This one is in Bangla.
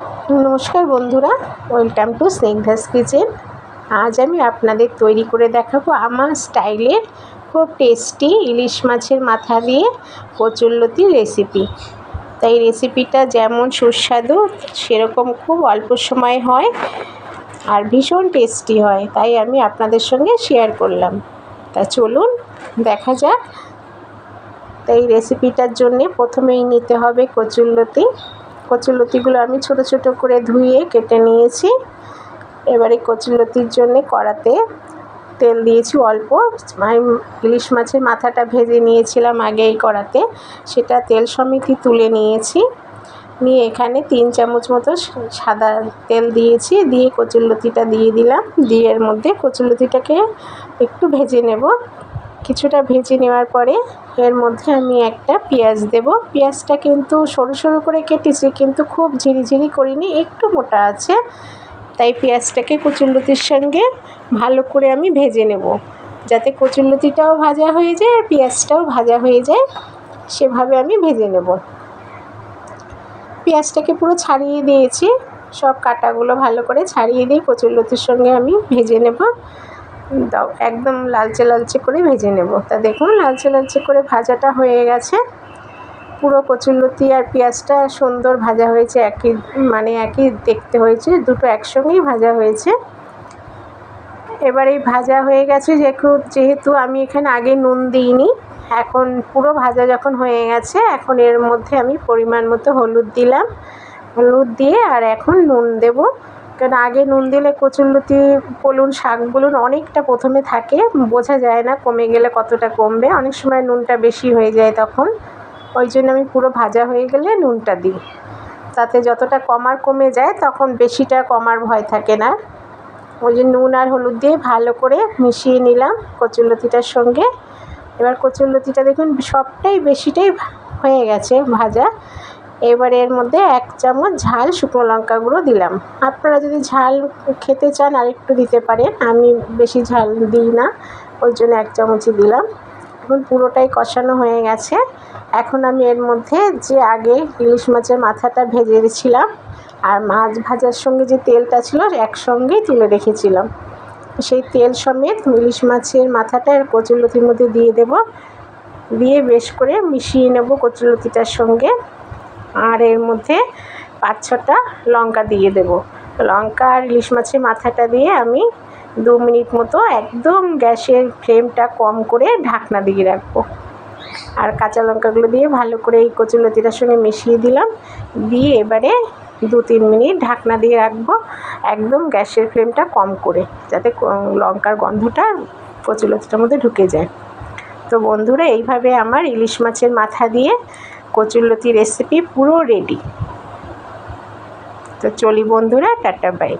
নমস্কার বন্ধুরা, ওয়েলকাম টু স্নেকধাস কিচেন। আজ আমি আপনাদের তৈরি করে দেখাবো আমার স্টাইলের খুব টেস্টি ইলিশ মাছের মাথা দিয়ে কচুরলতি রেসিপি। তাই রেসিপিটা যেমন সুস্বাদু, সেরকম খুব অল্প সময় হয় আর ভীষণ টেস্টি হয়, তাই আমি আপনাদের সঙ্গে শেয়ার করলাম। তা চলুন, দেখা যাক। তাই রেসিপিটার জন্যে প্রথমেই নিতে হবে কচুরলতি। কচুরলতিগুলো আমি ছোট ছোট করে ধুয়ে কেটে নিয়েছি। এবারে কচুরলতির জন্য কড়াতে তেল দিয়েছি অল্প। ইলিশ মাছের মাথাটা ভেজে নিয়েছিলাম আগে এই কড়াতে। সেটা তেল সমিতি তুলে নিয়েছি। নিয়ে এখানে তিন চামচ মতো সাদা তেল দিয়েছি। দিয়ে কচুরলতিটা দিয়ে দিলাম। দিয়ে এর মধ্যে কচুরলতিটাকে একটু ভেজে নেব। কিছুটা ভেজে নেওয়ার পরে এর মধ্যে আমি একটা পেঁয়াজ দেব। পেঁয়াজটা কিন্তু সরু সরু করে কেটেছি, কিন্তু খুব ঝিরিঝিরি করিনি, একটু মোটা আছে। তাই পেঁয়াজটাকে কচুরলতির সঙ্গে ভালো করে আমি ভেজে নেব। যাতে কচুরলতিটাও ভাজা হয়ে যায় আর পেঁয়াজটাও ভাজা হয়ে যায়, সেভাবে আমি ভেজে নেব। পেঁয়াজটাকে পুরো ছাড়িয়ে দিয়েছি। সব কাটাগুলো ভালো করে ছাড়িয়ে দিয়ে কচুরলতির সঙ্গে আমি ভেজে নেব। দাও, একদম লালচে লালচে করে ভেজে নেব। তা দেখুন, লালচে লালচে করে ভাজাটা হয়ে গেছে। পুরো কচুরলতি আর পেঁয়াজটা সুন্দর ভাজা হয়েছে, একই মানে একই দেখতে হয়েছে, দুটো একসঙ্গেই ভাজা হয়েছে। এবার এই ভাজা হয়ে গেছে, যেহেতু আমি এখানে আগে নুন দিইনি, এখন পুরো ভাজা যখন হয়ে গেছে, এখন এর মধ্যে আমি পরিমাণ মতো হলুদ দিলাম। হলুদ দিয়ে আর এখন নুন দেবো। কারণ আগে নুন দিলে কচুরলতি, বলুন, শাক বলুন, অনেকটা প্রথমে থাকে। বোঝা যায় না কমে গেলে কতটা কমবে। অনেক সময় নুনটা বেশি হয়ে যায় তখন। ওই জন্য আমি পুরো ভাজা হয়ে গেলে নুনটা দিই। তাতে যতটা কমার কমে যায়, তখন বেশিটা কমার ভয় থাকে না। ওই জন্য নুন আর হলুদ দিয়ে ভালো করে মিশিয়ে নিলাম কচুরলতিটার সঙ্গে। এবার কচুরলতিটা দেখুন, সবটাই বেশিটাই হয়ে গেছে ভাজা। এবার এর মধ্যে এক চামচ ঝাল শুকনো লঙ্কা গুঁড়ো দিলাম। আপনারা যদি ঝাল খেতে চান আরেকটু দিতে পারেন, আমি বেশি ঝাল দিই না, ওই জন্য এক চামচই দিলাম। এখন পুরোটাই কষানো হয়ে গেছে। এখন আমি এর মধ্যে যে আগে ইলিশ মাছের মাথাটা ভেজে রেছিলাম আর মাছ ভাজার সঙ্গে যে তেলটা ছিল একসঙ্গেই তুলে রেখেছিলাম। সেই তেল সমেত ইলিশ মাছের মাথাটা এর কচুরলতির মধ্যে দিয়ে দেব। দিয়ে বেশ করে মিশিয়ে নেব কচুরলতিটার সঙ্গে। আর এর মধ্যে পাঁচ ছটা লঙ্কা দিয়ে দেবো। লঙ্কা আর ইলিশ মাছের মাথাটা দিয়ে আমি দু মিনিট মতো একদম গ্যাসের ফ্লেমটা কম করে ঢাকনা দিয়ে রাখব। আর কাঁচা লঙ্কাগুলো দিয়ে ভালো করে এই কচুলতিটার সঙ্গে মিশিয়ে দিলাম। দিয়ে এবারে দু তিন মিনিট ঢাকনা দিয়ে রাখব একদম গ্যাসের ফ্লেমটা কম করে, যাতে লঙ্কার গন্ধটা কচুলতিটার মধ্যে ঢুকে যায়। তো বন্ধুরা, এইভাবে আমার ইলিশ মাছের মাথা দিয়ে কচুরলতি রেসিপি পুরো রেডি তো চলি বন্ধুরা টাটা বাই